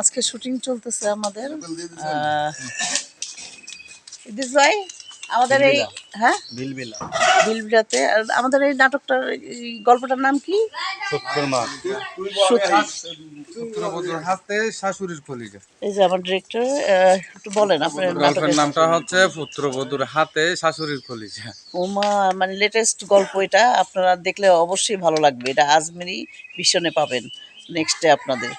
আজকে শুটিং চলতেছে আমাদের। ইদিস ভাই আমাদের এই হ্যাঁ? বিলবিলা। বিলবিরাতে আর আমাদের এই নাটকটার এই গল্পটার নাম কি? শাশুড়ির কলিজা। এই যে আমার ডিরেক্টর একটু বলেন আপনার গল্পের নামটা হচ্ছে পুত্রবধূর হাতে শাশুড়ির কলিজা। ওমা মানে লেটেস্ট গল্প এটা আপনারা দেখলে অবশ্যই ভালো লাগবে। এটা আজমেরি ভিশনে পাবেন। নেক্সট ডে আপনাদের।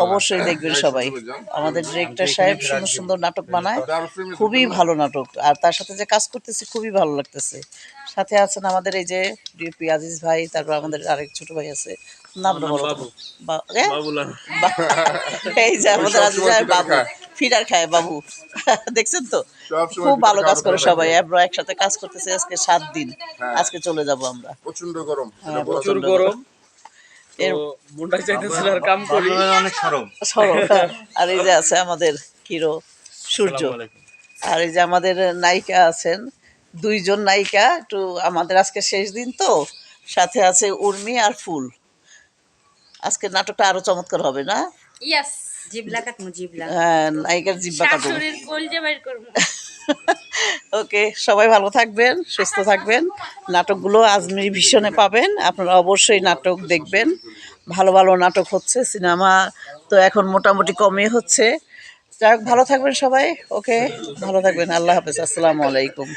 অবশ্যই দেখবেন সবাই। আমাদের ডিরেক্টর সাহেব সুন্দর সুন্দর নাটক বানায়। খুবই ভালো নাটক। আর তার সাথে যে কাজ করতেছি খুবই ভালো লাগতেছে। সাথে আছেন আমাদের এই যে ডিপি আজিজ ভাই তারপর আমাদের আরেক ছোট ভাই আছে। এ? বা- এই যে আমাদের আজিজ ভাই বাবু। ফিডার খায়। বাবু। দেখছেন তো? খুব ভালো কাজ করে সবাই। আমরা একসাথে কাজ করতেছি আজকে সাত দিন। আজকে চলে যাব আমরা। প্রচণ্ড গরম। হ্যাঁ, প্রচুর গরম। মুন্ডা চাইতেছিল আর কাম করি। অনেক সরম। সরো আর এই যে আছে আমাদের হিরো সূর্য। আর এই যে আমাদের নায়িকা আছেন দুইজন নায়িকা একটু আমাদের আজকে শেষ দিন তো সাথে আছে উর্মি আর ফুল। আজকে নাটকটা আরও চমৎকার হবে না? ইয়াস জিবলা কাটমু জিবলা। হ্যাঁ, নায়িকার জিব্বা শাশুড়ির বাইর করব। ওকে সবাই ভালো থাকবেন সুস্থ থাকবেন। নাটকগুলো আজমিরি ভীষণে পাবেন আপনারা অবশ্যই নাটক দেখবেন। ভালো ভালো নাটক হচ্ছে, সিনেমা তো এখন মোটামুটি কমই হচ্ছে। যাই ভালো থাকবেন সবাই, ওকে? ভালো থাকবেন, আল্লাহ হাফেজ, আসসালামু আলাইকুম।